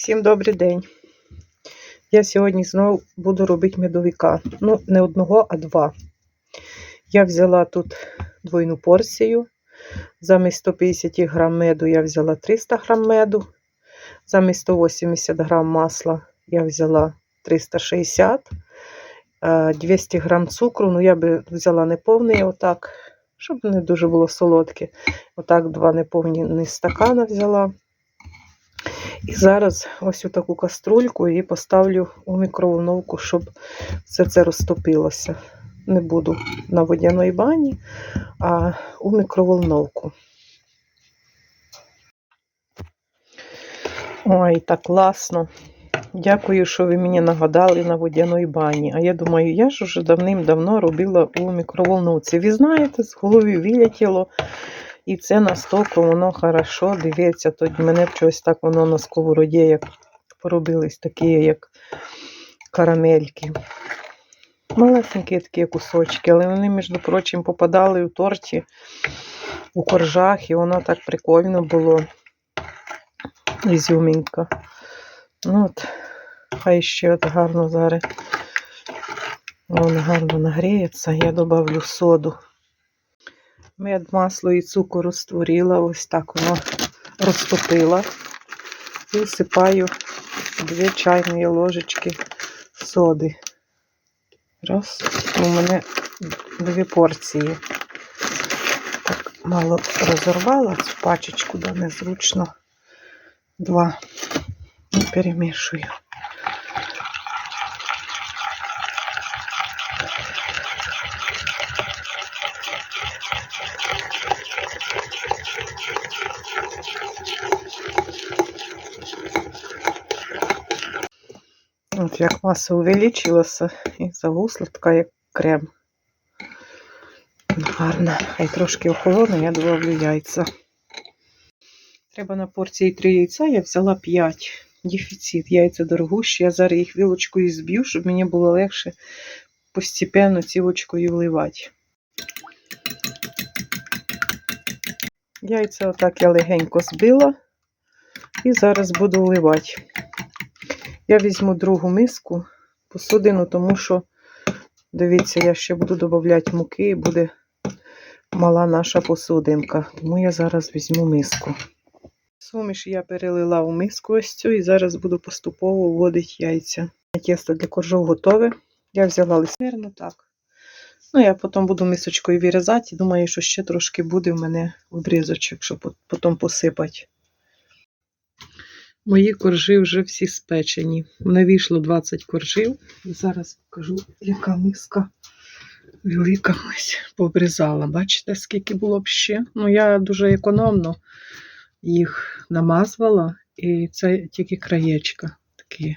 Всім добрий день. Я сьогодні знову буду робити медовика. Ну, не одного, а два. Я взяла тут двойну порцію. Замість 150 грам меду я взяла 300 грам меду. Замість 180 грам масла я взяла 360. Е, 200 грам цукру. Ну, я би взяла неповний, отак, щоб не дуже було солодке. Отак, два неповні стакана взяла. І зараз ось у таку каструльку і поставлю у мікроволновку, щоб все це розтопилося. Не буду на водяної бані, а у мікроволновку. Ой, так класно. Дякую, що ви мені нагадали на водяної бані. А я думаю, я ж уже давним-давно робила у мікроволновці. Ви знаєте, з голови вилетіло. І це настільки воно хорошо дивиться. Тоді мене б щось так воно на сковороді, як поробились такі, як карамельки. Малесенькі такі кусочки, але вони, між прочим, попадали у торті, у коржах, і воно так прикольно було. Ізюмінька. Ну от, хай ще от гарно зараз. Воно гарно нагріється. Я додавлю соду. Мед, масло і цукор розтворила, ось так воно розтопила. І всипаю дві чайні ложечки соди. Раз, у мене дві порції. Так, мало розорвала цю пачечку, да незручно. Два. І перемішую. От як маса увеличилася і загусла, така як крем. Гарно. Хай трошки охолоне, я добавлю яйця. Треба на порції 3 яйця, я взяла 5. Дефіцит. Яйця дорогущі. Я зараз їх вілочкою зб'ю, щоб мені було легше постепенно цівочкою вливати. Яйця отак я легенько збила і зараз буду вливати. Я візьму другу миску, посудину, тому що, дивіться, я ще буду додавати муки і буде мала наша посудинка. Тому я зараз візьму миску. Суміш я перелила у миску ось цю і зараз буду поступово вводити яйця. Тісто для коржов готове. Я взяла лисмирно так. Ну, я потім буду мисочкою вирізати думаю, що ще трошки буде в мене обрізочок, щоб потім посипати. Мої коржі вже всі спечені. Мене вийшло 20 коржів. Зараз покажу, яка миска велика ось пообрізала. Бачите, скільки було б ще? Ну, я дуже економно їх намазувала, і це тільки краєчка такі.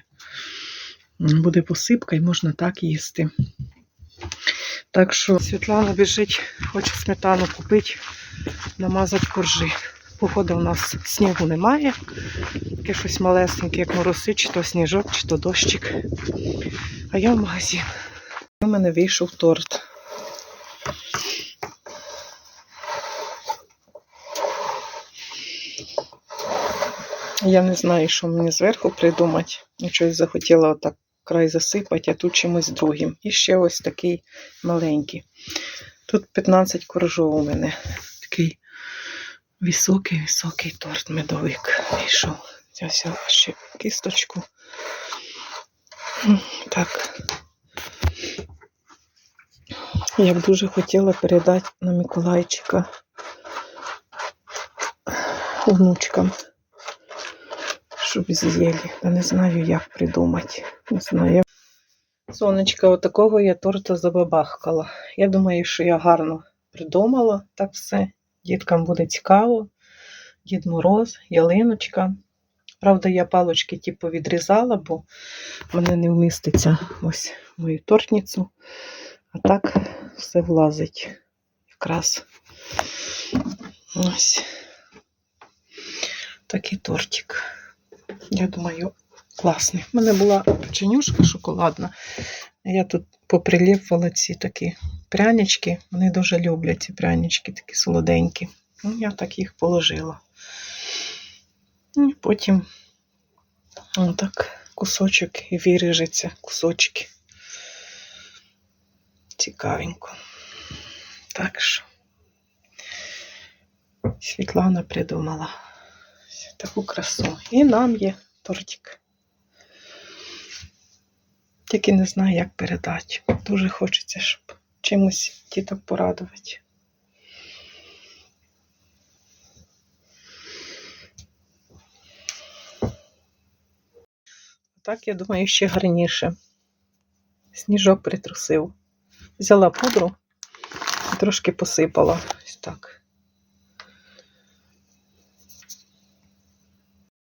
Буде посипка і можна так їсти. Так що Світлана біжить, хоче сметану купити, намазати коржі. Походу, у нас снігу немає. Таке щось малесеньке, як мороси, чи то сніжок, чи то дощик. А я в магазин. У мене вийшов торт. Я не знаю, що мені зверху придумати. Ну, щось захотіла отак край засипати, а тут чимось другим. І ще ось такий маленький. Тут 15 коржов у мене. Такий високий-високий торт медовик вийшов. Я взяла ще кісточку. Так. Я б дуже хотіла передати на Миколайчика внучкам, щоб з'їли. Та не знаю, як придумати. Не знаю. Сонечка, отакого я торта забабахкала. Я думаю, що я гарно придумала так все. Діткам буде цікаво. Дід Мороз, ялиночка. Правда, я палочки ті повідрізала, бо в мене не вміститься ось мою тортницю. А так все влазить якраз. Ось такий тортик. Я думаю, класний. У мене була печенюшка шоколадна. Я тут поприліпувала ці такі прянички. Вони дуже люблять ці прянички, такі солоденькі. Ну, я так їх положила. І потім Отак, кусочок і виріжеться кусочки. Цікавенько. Так що Світлана придумала таку красу. І нам є тортик. Тільки не знаю, як передати. Дуже хочеться, щоб чимось діток порадувати. Так, я думаю, ще гарніше. Сніжок притрусив. Взяла пудру і трошки посипала. Ось так.